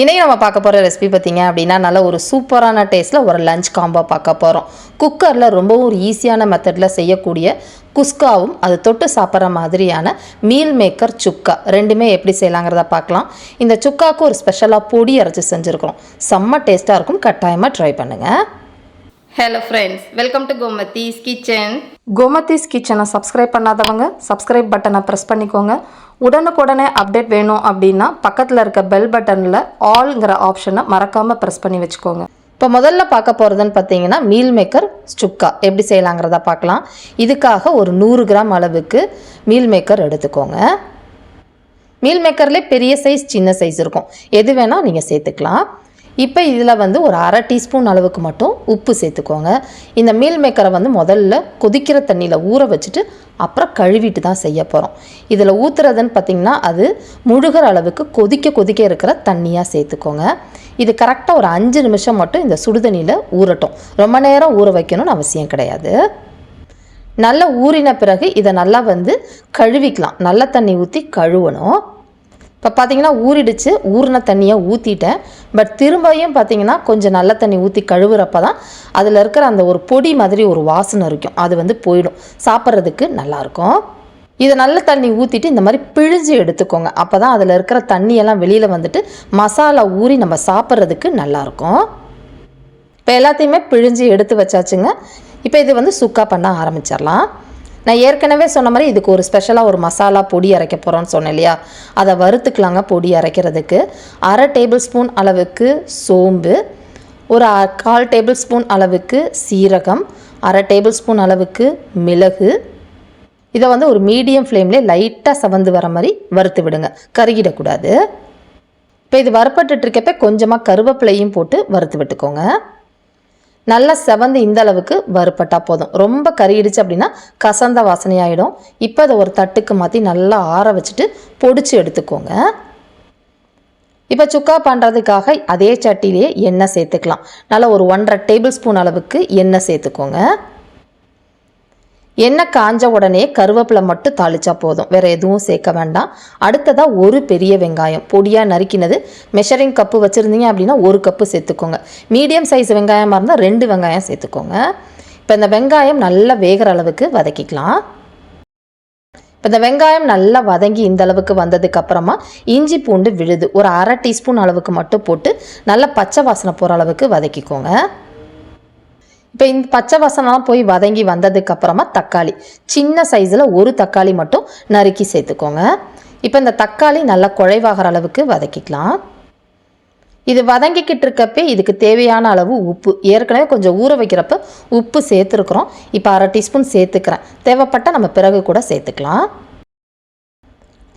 இன்றைக்கி நம்ம பார்க்க போகிற ரெசிபி பார்த்தீங்க அப்படின்னா நல்ல ஒரு சூப்பரான டேஸ்ட்டில் ஒரு லஞ்ச் காம்போ பார்க்க போகிறோம் குக்கரில் ரொம்பவும் ஒரு ஈஸியான மெத்தடில் செய்யக்கூடிய குஸ்காவும் அது தொட்டு சாப்பிட்ற மாதிரியான மீல் மேக்கர் சுக்கா. ரெண்டுமே எப்படி செய்யலாங்கிறத பார்க்கலாம். இந்த சுக்காவுக்கு ஒரு ஸ்பெஷலாக பொடி அரைச்சி செஞ்சுருக்கிறோம். செம்ம டேஸ்ட்டாக இருக்கும். கட்டாயமாக ட்ரை பண்ணுங்கள் hello friends welcome to Gomathi's kitchen Gomathi's கிச்சனை சப்ஸ்கிரைப் பண்ணாதவங்க சப்ஸ்கிரைப் பட்டனை ப்ரெஸ் பண்ணிக்கோங்க. உடனுக்குடனே அப்டேட் வேணும் அப்படின்னா பக்கத்தில் இருக்க பெல் பட்டனில் ஆல்ங்கிற ஆப்ஷனை மறக்காமல் ப்ரெஸ் பண்ணி வச்சுக்கோங்க. இப்போ முதல்ல பார்க்க போகிறதுன்னு பார்த்தீங்கன்னா மீல் மேக்கர் சுக்கா. எப்படி செய்யலாங்கிறத பார்க்கலாம். இதுக்காக ஒரு நூறு கிராம் அளவுக்கு மீல் மேக்கர் எடுத்துக்கோங்க. மீல் மேக்கர்லேயே பெரிய சைஸ் சின்ன சைஸ் இருக்கும். எது வேணால் நீங்கள் சேர்த்துக்கலாம். இப்போ இதில் வந்து ஒரு அரை டீஸ்பூன் அளவுக்கு மட்டும் உப்பு சேர்த்துக்கோங்க. இந்த மீல் மேக்கரை வந்து முதல்ல கொதிக்கிற தண்ணியில் ஊற வச்சுட்டு அப்புறம் கழுவிட்டு தான் செய்ய போகிறோம் இதில் ஊற்றுறதுன்னு பார்த்திங்கன்னா அது முழுகிற அளவுக்கு கொதிக்க கொதிக்க இருக்கிற தண்ணியாக சேர்த்துக்கோங்க. இது கரெக்டாக ஒரு அஞ்சு நிமிஷம் மட்டும் இந்த சுடுதண்ணியில் ஊறட்டும். ரொம்ப நேரம் ஊற வைக்கணும்னு அவசியம் கிடையாது. நல்லா ஊறின பிறகு இதை நல்லா வந்து கழுவிக்கலாம். நல்ல தண்ணி ஊற்றி கழுவணும். இப்போ பார்த்தீங்கன்னா ஊறிடுச்சு. ஊறின தண்ணியை ஊற்றிட்டேன் பட் திரும்பியும் பார்த்தீங்கன்னா கொஞ்சம் நல்ல தண்ணி ஊற்றி கழுவுறப்ப தான் அதில் இருக்கிற அந்த ஒரு பொடி மாதிரி ஒரு வாசனை இருக்கும். அது வந்து போயிடும். சாப்பிட்றதுக்கு நல்லாயிருக்கும் இதை நல்ல தண்ணி ஊற்றிட்டு இந்த மாதிரி பிழிஞ்சு எடுத்துக்கோங்க. அப்போ தான் அதில் இருக்கிற தண்ணியெல்லாம் வெளியில் வந்துட்டு மசாலா ஊறி நம்ம சாப்பிட்றதுக்கு நல்லாயிருக்கும் இப்போ எல்லாத்தையுமே பிழிஞ்சு எடுத்து வச்சாச்சுங்க. இப்போ இது வந்து சுக்கா பண்ண ஆரம்பிச்சிடலாம். நான் ஏற்கனவே சொன்ன மாதிரி இதுக்கு ஒரு ஸ்பெஷலாக ஒரு மசாலா பொடி அரைக்க போகிறோன்னு சொன்னேன் இல்லையா? அதை வறுத்துக்கலாங்க பொடி அரைக்கிறதுக்கு. அரை டேபிள் ஸ்பூன் அளவுக்கு சோம்பு ஒரு கால் டேபிள் ஸ்பூன் அளவுக்கு சீரகம் அரை டேபிள் ஸ்பூன் அளவுக்கு மிளகு. இதை வந்து ஒரு மீடியம் ஃப்ளேம்லேயே லைட்டாக சவந்து வர மாதிரி வறுத்து விடுங்க. கருகிடக்கூடாது. இப்போ இது வறுப்பட்டுட்டு இருக்கப்ப கொஞ்சமாக கருவேப்பிலையும் போட்டு வறுத்து விட்டுக்கோங்க. நல்லா செவந்து இந்த அளவுக்கு வறுப்பட்டால் போதும். ரொம்ப கறியிடுச்சு அப்படின்னா கசந்த வாசனையாயிடும். இப்போ அதை ஒரு தட்டுக்கு மாற்றி நல்லா ஆற வச்சுட்டு பொடிச்சு எடுத்துக்கோங்க. இப்போ சுக்கா பண்ணுறதுக்காக அதே சட்டிலேயே எண்ணெய் சேர்த்துக்கலாம். நல்லா ஒரு ஒன்றரை டேபிள் ஸ்பூன் அளவுக்கு எண்ணெய் சேர்த்துக்கோங்க. எண்ணெய் காஞ்ச உடனே கருவேப்பிலை மட்டும் தாளிச்சா போதும். வேற எதுவும் சேர்க்க வேண்டாம். அடுத்ததாக ஒரு பெரிய வெங்காயம். பொடியாக நறுக்கினது. மெஷரிங் கப்பு வச்சுருந்தீங்க அப்படின்னா ஒரு கப்பு சேர்த்துக்கோங்க. மீடியம் சைஸ் வெங்காயமாக இருந்தால் ரெண்டு வெங்காயம் சேர்த்துக்கோங்க. இப்போ இந்த வெங்காயம் நல்லா வேகிற அளவுக்கு வதக்கிக்கலாம். இப்போ இந்த வெங்காயம் நல்லா வதங்கி இந்த அளவுக்கு வந்ததுக்கு அப்புறமா இஞ்சி பூண்டு விழுது. ஒரு அரை டீஸ்பூன் அளவுக்கு மட்டும் போட்டு நல்லா பச்சை வாசனை போகிற அளவுக்கு வதக்கிக்கோங்க. இப்போ இந்த பச்சை வசனம்லாம் போய் வதங்கி வந்ததுக்கு அப்புறமா தக்காளி. சின்ன சைஸில் ஒரு தக்காளி மட்டும் நறுக்கி சேர்த்துக்கோங்க. இப்போ இந்த தக்காளி நல்லா குழைவாகிற அளவுக்கு வதக்கிக்கலாம். இது வதங்கிக்கிட்டு இருக்கப்பே இதுக்கு தேவையான அளவு உப்பு. ஏற்கனவே கொஞ்சம் ஊற வைக்கிறப்ப உப்பு சேர்த்துருக்குறோம். இப்போ அரை டீஸ்பூன் சேர்த்துக்கிறேன். தேவைப்பட்டால் நம்ம பிறகு கூட சேர்த்துக்கலாம்.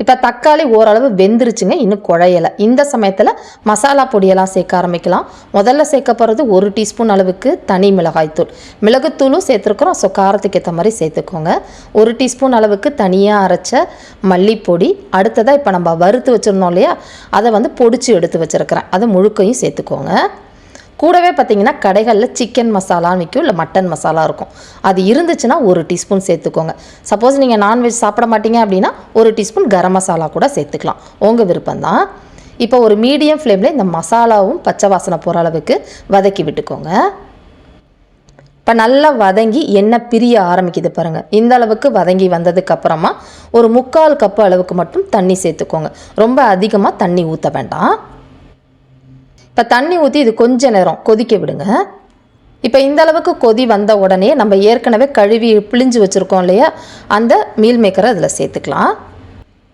இப்போ தக்காளி ஓரளவு வெந்துருச்சுங்க இன்னும் குழையலை. இந்த சமயத்தில் மசாலா பொடியெல்லாம் சேர்க்க ஆரம்பிக்கலாம். முதல்ல சேர்க்க போகிறது ஒரு டீஸ்பூன் அளவுக்கு தனி மிளகாய்த்தூள் மிளகுத்தூளும் சேர்த்துருக்குறோம். ஸோ காரத்துக்கு ஏற்ற மாதிரி சேர்த்துக்கோங்க. ஒரு டீஸ்பூன் அளவுக்கு தனியாக அரைச்ச மல்லிப்பொடி. அடுத்ததாக இப்போ நம்ம வறுத்து வச்சுருந்தோம் இல்லையா அதை வந்து பொடிச்சு எடுத்து வச்சுருக்கிறேன். அதை முழுக்கையும் சேர்த்துக்கோங்க. கூடவே பார்த்தீங்கன்னா கடைகளில் சிக்கன் மசாலான்னு விற்கும் இல்லை மட்டன் மசாலா இருக்கும். அது இருந்துச்சுன்னா ஒரு டீஸ்பூன் சேர்த்துக்கோங்க. சப்போஸ் நீங்கள் நான்வெஜ் சாப்பிட மாட்டீங்க அப்படின்னா ஒரு டீஸ்பூன் கரம் மசாலா கூட சேர்த்துக்கலாம். உங்கள் விருப்பம்தான். இப்போ ஒரு மீடியம் ஃப்ளேமில் இந்த மசாலாவும் பச்சை வாசனை போகிற அளவுக்கு வதக்கி விட்டுக்கோங்க. இப்போ நல்லா வதங்கி எண்ணெய் பிரிய ஆரம்பிக்குது பாருங்கள் இந்த அளவுக்கு வதங்கி வந்ததுக்கப்புறமா ஒரு முக்கால் கப்பு அளவுக்கு மட்டும் தண்ணி சேர்த்துக்கோங்க. ரொம்ப அதிகமாக தண்ணி ஊற்ற வேண்டாம். இப்போ தண்ணி ஊற்றி இது கொஞ்ச நேரம் கொதிக்க விடுங்க. இப்போ இந்த அளவுக்கு கொதி வந்த உடனே நம்ம ஏற்கனவே கழுவி பிழிஞ்சு வச்சுருக்கோம் இல்லையா? அந்த மீல் மேக்கரை அதில் சேர்த்துக்கலாம்.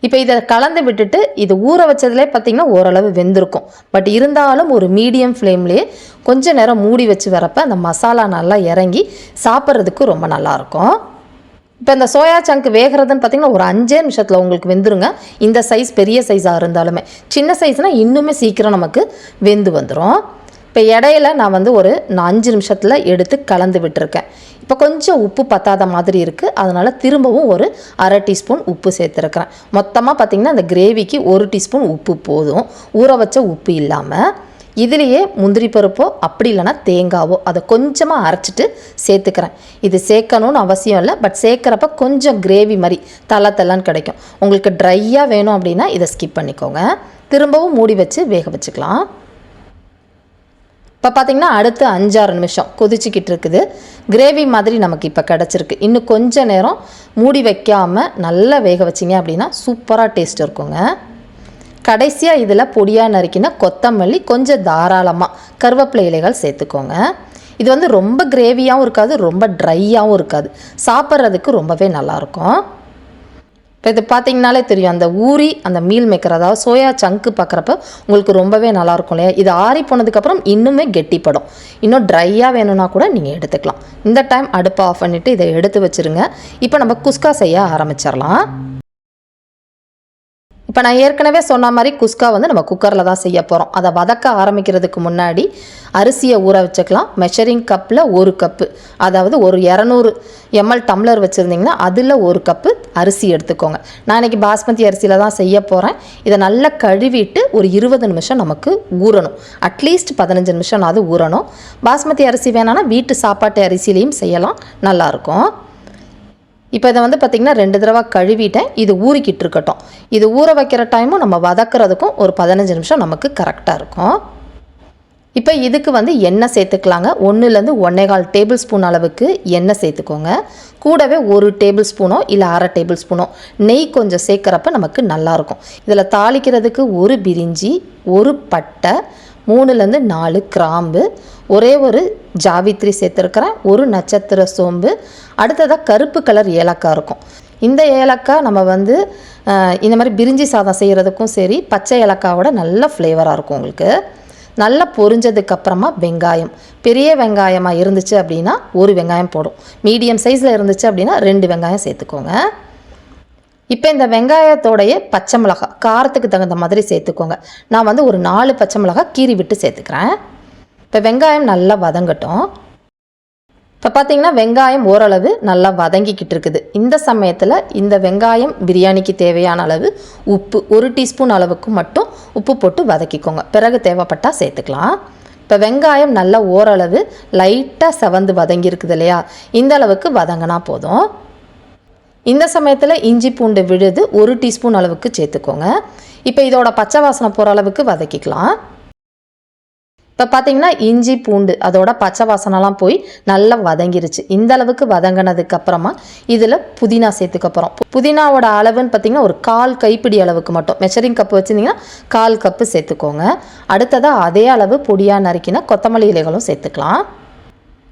இப்போ இதை கலந்து விட்டுட்டு இது ஊற வச்சதுலே பார்த்தீங்கன்னா ஓரளவு வெந்திருக்கும். பட் இருந்தாலும் ஒரு மீடியம் ஃப்ளேம்லேயே கொஞ்ச நேரம் மூடி வச்சு வரப்போ அந்த மசாலா நல்லா இறங்கி சாப்பிட்றதுக்கு ரொம்ப நல்லாயிருக்கும் இப்போ இந்த சோயா சங்க் வேகிறதுன்னு பார்த்தீங்கன்னா ஒரு அஞ்சே நிமிஷத்தில் உங்களுக்கு வெந்துருங்க. இந்த சைஸ் பெரிய சைஸாக இருந்தாலுமே. சின்ன சைஸ்னால் இன்னுமே சீக்கிரம் நமக்கு வெந்து வந்துடும் இப்போ இடையில நான் வந்து ஒரு நான் அஞ்சு நிமிஷத்தில் எடுத்து கலந்து விட்டுருக்கேன். இப்போ கொஞ்சம் உப்பு பத்தாத மாதிரி இருக்குது அதனால் திரும்பவும் ஒரு அரை டீஸ்பூன் உப்பு சேர்த்துருக்கிறேன். மொத்தமாக பார்த்தீங்கன்னா அந்த கிரேவிக்கு ஒரு டீஸ்பூன் உப்பு போதும். ஊற வச்ச உப்பு இல்லாமல் இதுலேயே முந்திரி பருப்போ அப்படி இல்லைன்னா தேங்காவோ அதை கொஞ்சமாக அரைச்சிட்டு சேர்த்துக்கிறேன். இது சேர்க்கணும்னு அவசியம் இல்லை பட் சேர்க்குறப்ப கொஞ்சம் கிரேவி மாதிரி தலை தலன்னு கிடைக்கும். உங்களுக்கு ட்ரையாக வேணும் அப்படின்னா இதை ஸ்கிப் பண்ணிக்கோங்க. திரும்பவும் மூடி வச்சு வேக வச்சுக்கலாம். இப்போ பார்த்தீங்கன்னா அடுத்து அஞ்சாறு நிமிஷம் கொதிச்சுக்கிட்டு இருக்குது. கிரேவி மாதிரி நமக்கு இப்போ கிடச்சிருக்கு. இன்னும் கொஞ்சம் நேரம் மூடி வைக்காமல் நல்லா வேக வச்சிங்க அப்படின்னா சூப்பராக டேஸ்ட் இருக்குங்க. கடைசியாக இதில் பொடியாக நறுக்கின கொத்தமல்லி கொஞ்சம் தாராளமாக கருவேப்பிலை இலைகள் சேர்த்துக்கோங்க. இது வந்து ரொம்ப கிரேவியாகவும் இருக்காது ரொம்ப ட்ரையாகவும் இருக்காது. சாப்பிட்றதுக்கு ரொம்பவே நல்லாயிருக்கும். இப்போ இது பார்த்தீங்கனாலே தெரியும் அந்த ஊறி அந்த மீல் மேக்கர் அதாவது சோயா சங்க்கு பார்க்குறப்ப உங்களுக்கு ரொம்பவே நல்லாயிருக்கும் இல்லையா? இது ஆறி போனதுக்கப்புறம் இன்னுமே கெட்டிப்படும். இன்னும் ட்ரையாக வேணும்னா கூட நீங்கள் எடுத்துக்கலாம். இந்த டைம் அடுப்பை ஆஃப் பண்ணிவிட்டு இதை எடுத்து வச்சுருங்க. இப்போ நம்ம குஸ்கா செய்ய ஆரம்பிச்சிடலாம். இப்போ நான் ஏற்கனவே சொன்ன மாதிரி குஸ்கா வந்து நம்ம குக்கரில் தான் செய்ய போகிறோம் அதை வதக்க ஆரம்பிக்கிறதுக்கு முன்னாடி அரிசியை ஊற வச்சுக்கலாம். மெஷரிங் கப்பில் ஒரு கப்பு அதாவது ஒரு இரநூறு எம்எல் டம்ளர் வச்சுருந்தீங்கன்னா அதில் ஒரு கப்பு அரிசி எடுத்துக்கோங்க. நான் இன்றைக்கி பாஸ்மதி அரிசியில் தான் செய்ய போகிறேன் இதை நல்லா கழுவிட்டு ஒரு இருபது நிமிஷம் நமக்கு ஊறணும். அட்லீஸ்ட் பதினஞ்சு நிமிஷம் அது ஊறணும். பாஸ்மதி அரிசி வேணான்னா வீட்டு சாப்பாட்டு அரிசிலையும் செய்யலாம். நல்லாயிருக்கும் இப்போ இதை வந்து பார்த்திங்கன்னா ரெண்டு தடவை கழுவிட்டேன். இது ஊறிக்கிட்டு இருக்கட்டும். இது ஊற வைக்கிற டைமும் நம்ம வதக்கிறதுக்கும் ஒரு பதினஞ்சு நிமிஷம் நமக்கு கரெக்டாக இருக்கும். இப்போ இதுக்கு வந்து எண்ணெய் சேர்த்துக்கலாங்க. ஒன்றுலேருந்து ஒன்றேகால் டேபிள் ஸ்பூன் அளவுக்கு எண்ணெய் சேர்த்துக்கோங்க. கூடவே ஒரு டேபிள் ஸ்பூனோ இல்லை அரை டேபிள் ஸ்பூனோ நெய் கொஞ்சம் சேர்க்குறப்ப நமக்கு நல்லாயிருக்கும் இதில் தாளிக்கிறதுக்கு ஒரு பிரிஞ்சி ஒரு பட்டை மூணுலேருந்து நாலு கிராம்பு. ஒரே ஒரு ஜாவித்ரி சேர்த்துருக்கிறேன் ஒரு நட்சத்திர சோம்பு. அடுத்ததாக கருப்பு கலர் ஏலக்காய் இருக்கும். இந்த ஏலக்காய் நம்ம வந்து இந்த மாதிரி பிரிஞ்சி சாதம் செய்கிறதுக்கும் சரி பச்சை ஏலக்காவோட நல்ல ஃப்ளேவராக இருக்கும் உங்களுக்கு. நல்லா பொரிஞ்சதுக்கு அப்புறமா வெங்காயம். பெரிய வெங்காயமாக இருந்துச்சு அப்படின்னா ஒரு வெங்காயம் போடும். மீடியம் சைஸில் இருந்துச்சு அப்படின்னா ரெண்டு வெங்காயம் சேர்த்துக்கோங்க. இப்போ இந்த வெங்காயத்தோடைய பச்சை மிளகாய் காரத்துக்கு தகுந்த மாதிரி சேர்த்துக்கோங்க. நான் வந்து ஒரு நாலு பச்சை மிளகாய் கீறி விட்டு சேர்த்துக்கிறேன். இப்போ வெங்காயம் நல்லா வதங்கட்டும். இப்போ பார்த்தீங்கன்னா வெங்காயம் ஓரளவு நல்லா வதங்கிக்கிட்டு இருக்குது. இந்த சமயத்தில் இந்த வெங்காயம் பிரியாணிக்கு தேவையான அளவு உப்பு ஒரு டீஸ்பூன் அளவுக்கு மட்டும் உப்பு போட்டு வதக்கிக்கோங்க. பிறகு தேவைப்பட்டால் சேர்த்துக்கலாம். இப்போ வெங்காயம் நல்லா ஓரளவு லைட்டாக செவந்து வதங்கியிருக்குது இல்லையா? இந்த அளவுக்கு வதங்கினா போதும். இந்த சமயத்தில் இஞ்சி பூண்டு விழுது ஒரு டீஸ்பூன் அளவுக்கு சேர்த்துக்கோங்க. இப்போ இதோட பச்சை வாசனை போகிற அளவுக்கு வதக்கிக்கலாம். இப்போ பார்த்தீங்கன்னா இஞ்சி பூண்டு அதோட பச்சை வாசனைலாம் போய் நல்லா வதங்கிருச்சு. இந்த அளவுக்கு வதங்கினதுக்கு அப்புறமா இதில் புதினா சேர்த்துக்க போகிறோம் புதினாவோட அளவுன்னு பார்த்தீங்கன்னா ஒரு கால் கைப்பிடி அளவுக்கு மட்டும். மெஷரிங் கப்பு வச்சுருந்தீங்கன்னா கால் கப்பு சேர்த்துக்கோங்க. அடுத்ததாக அதே அளவு பொடியாக நறுக்கின கொத்தமல்லி இலைகளும் சேர்த்துக்கலாம்.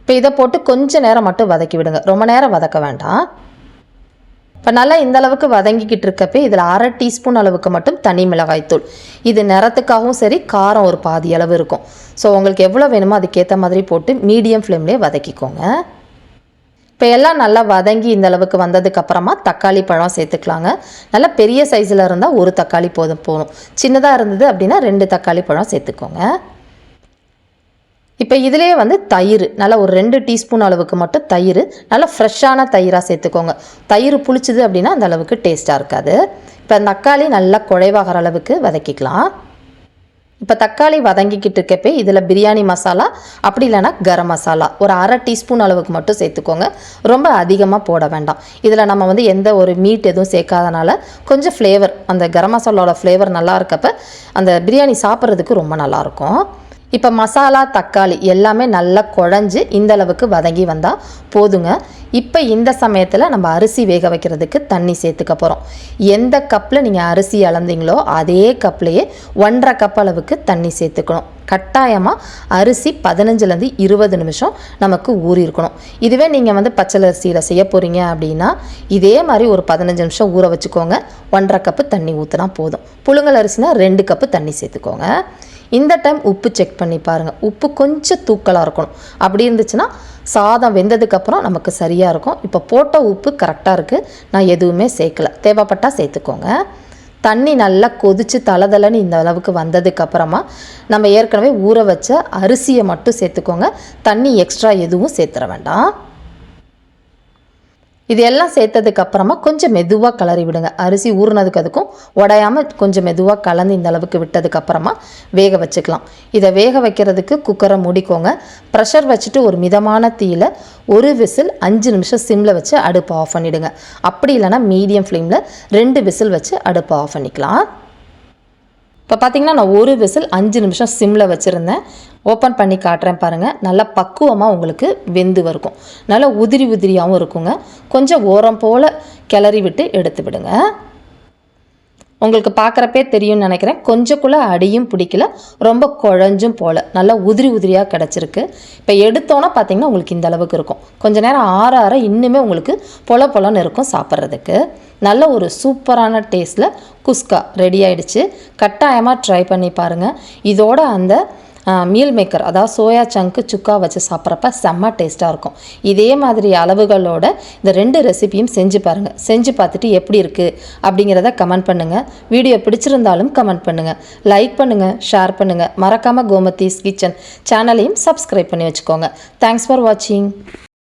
இப்போ இதை போட்டு கொஞ்சம் நேரம் மட்டும் வதக்கி விடுங்க. ரொம்ப நேரம் வதக்க வேண்டாம். இப்போ நல்லா இந்த அளவுக்கு வதங்கிக்கிட்டு இருக்கப்ப இதில் அரை டீஸ்பூன் அளவுக்கு மட்டும் தனி மிளகாய்த்தூள் இது நிறத்துக்காகவும் சரி காரம் ஒரு பாதி அளவு இருக்கும். ஸோ உங்களுக்கு எவ்வளோ வேணுமோ அதுக்கேற்ற மாதிரி போட்டு மீடியம் ஃப்ளேம்லேயே வதக்கிக்கோங்க. இப்போ எல்லாம் நல்லா வதங்கி இந்த அளவுக்கு வந்ததுக்கப்புறமா தக்காளி பழம் சேர்த்துக்கலாங்க. நல்லா பெரிய சைஸில் இருந்தால் ஒரு தக்காளி போதும் போதும். சின்னதாக இருந்தது அப்படின்னா ரெண்டு தக்காளி பழம் சேர்த்துக்கோங்க. இப்போ இதிலே வந்து தயிர். நல்லா ஒரு ரெண்டு டீஸ்பூன் அளவுக்கு மட்டும் தயிர். நல்லா ஃப்ரெஷ்ஷான தயிராக சேர்த்துக்கோங்க. தயிர் புளிச்சுது அப்படின்னா அந்த அளவுக்கு டேஸ்ட்டாக இருக்காது. இப்போ தக்காளி நல்லா குழைவாகிற அளவுக்கு வதக்கிக்கலாம். இப்போ தக்காளி வதங்கிக்கிட்டு இருக்கப்பே இதில் பிரியாணி மசாலா அப்படி இல்லைன்னா கரம் மசாலா. ஒரு அரை டீஸ்பூன் அளவுக்கு மட்டும் சேர்த்துக்கோங்க. ரொம்ப அதிகமாக போட வேண்டாம். இதில் நம்ம வந்து எந்த ஒரு மீட் எதுவும் சேர்க்காதனால கொஞ்சம் ஃப்ளேவர் அந்த கரம் மசாலாவோட ஃப்ளேவர் நல்லா இருக்கப்ப அந்த பிரியாணி சாப்பிட்றதுக்கு ரொம்ப நல்லாயிருக்கும் இப்போ மசாலா தக்காளி எல்லாமே நல்லா குழஞ்சு இந்தளவுக்கு வதங்கி வந்தால் போதுங்க. இப்போ இந்த சமயத்தில் நம்ம அரிசி வேக வைக்கிறதுக்கு தண்ணி சேர்த்துக்க போகிறோம் எந்த கப்பில் நீங்கள் அரிசி அளந்தீங்களோ அதே கப்லேயே ஒன்றரை கப் அளவுக்கு தண்ணி சேர்த்துக்கணும். கட்டாயமாக அரிசி பதினஞ்சுலேருந்து இருபது நிமிஷம் நமக்கு ஊறி இருக்கணும். இதுவே நீங்கள் வந்து பச்சை அரிசியில் செய்ய போகிறீங்க அப்படின்னா இதே மாதிரி ஒரு பதினஞ்சு நிமிஷம் ஊற வச்சுக்கோங்க. ஒன்றரை கப்பு தண்ணி ஊற்றினா போதும். புழுங்கல் அரிசினா ரெண்டு கப்பு தண்ணி சேர்த்துக்கோங்க. இந்த டைம் உப்பு செக் பண்ணி பாருங்கள் உப்பு கொஞ்சம் தூக்கலாக இருக்கணும். அப்படி இருந்துச்சுன்னா சாதம் வெந்ததுக்கப்புறம் நமக்கு சரியாக இருக்கும். இப்போ போட்ட உப்பு கரெக்டாக இருக்குது நான் எதுவுமே சேர்க்கல. தேவைப்பட்டால் சேர்த்துக்கோங்க. தண்ணி நல்லா கொதித்து தளதளன்னு இந்த அளவுக்கு வந்ததுக்கப்புறமா நம்ம ஏற்கனவே ஊற வச்ச அரிசியை மட்டும் சேர்த்துக்கோங்க. தண்ணி எக்ஸ்ட்ரா எதுவும் சேர்த்துற வேண்டாம். இது எல்லாம் சேர்த்ததுக்கு அப்புறமா கொஞ்சம் மெதுவாக கலரி விடுங்க. அரிசி ஊறினதுக்கு அதுக்கும் உடையாமல் கொஞ்சம் மெதுவாக கலந்து இந்த அளவுக்கு விட்டதுக்கு அப்புறமா வேக வச்சுக்கலாம். இதை வேக வைக்கிறதுக்கு குக்கரை மூடிக்கோங்க. ப்ரெஷர் வச்சுட்டு ஒரு மிதமான தீயில் ஒரு விசில் அஞ்சு நிமிஷம் சிம்மில் வச்சு அடுப்பை ஆஃப் பண்ணிவிடுங்க அப்படி இல்லைன்னா மீடியம் ஃப்ளேமில் ரெண்டு விசில் வச்சு அடுப்பை ஆஃப் பண்ணிக்கலாம். இப்போ பார்த்தீங்கன்னா நான் ஒரு விசில் அஞ்சு நிமிஷம் சிம்மில் வச்சுருந்தேன். ஓப்பன் பண்ணி காட்டுறேன் பாருங்கள் நல்லா பக்குவமாக உங்களுக்கு வெந்து வருக்கும் நல்லா உதிரி உதிரியாகவும் இருக்குங்க. கொஞ்சம் ஓரம் போல் கிளறி விட்டு எடுத்து விடுங்க. உங்களுக்கு பார்க்குறப்பே தெரியும்னு நினைக்கிறேன். கொஞ்சக்குள்ளே அடியும் பிடிக்கல. ரொம்ப குழஞ்சும் போல். நல்லா உதிரி உதிரியாக கிடச்சிருக்கு. இப்போ எடுத்தோன்னா பார்த்தீங்கன்னா உங்களுக்கு இந்த அளவுக்கு இருக்கும். கொஞ்ச நேரம் ஆற ஆற இன்னுமே உங்களுக்கு பொல பொலன்னு இருக்கும் சாப்பிட்றதுக்கு. நல்ல ஒரு சூப்பரான டேஸ்ட்டில் குஸ்கா ரெடி ஆகிடுச்சு கட்டாயமாக ட்ரை பண்ணி பாருங்கள் இதோட அந்த மீல் மேக்கர் அதாவது சோயா சங்க்கு சுக்கா வச்சு சாப்பிட்றப்ப செம்ம டேஸ்ட்டாக இருக்கும். இதே மாதிரி அளவுகளோட இந்த ரெண்டு ரெசிபியும் செஞ்சு பாருங்கள் செஞ்சு பார்த்துட்டு எப்படி இருக்குது அப்படிங்கிறத கமெண்ட் பண்ணுங்கள் வீடியோ பிடிச்சிருந்தாலும் கமெண்ட் பண்ணுங்கள் லைக் பண்ணுங்கள் ஷேர் பண்ணுங்கள் மறக்காமல் கோமதீஸ் கிச்சன் சேனலையும் சப்ஸ்கிரைப் பண்ணி வச்சுக்கோங்க. தேங்க்ஸ் ஃபார் வாட்சிங்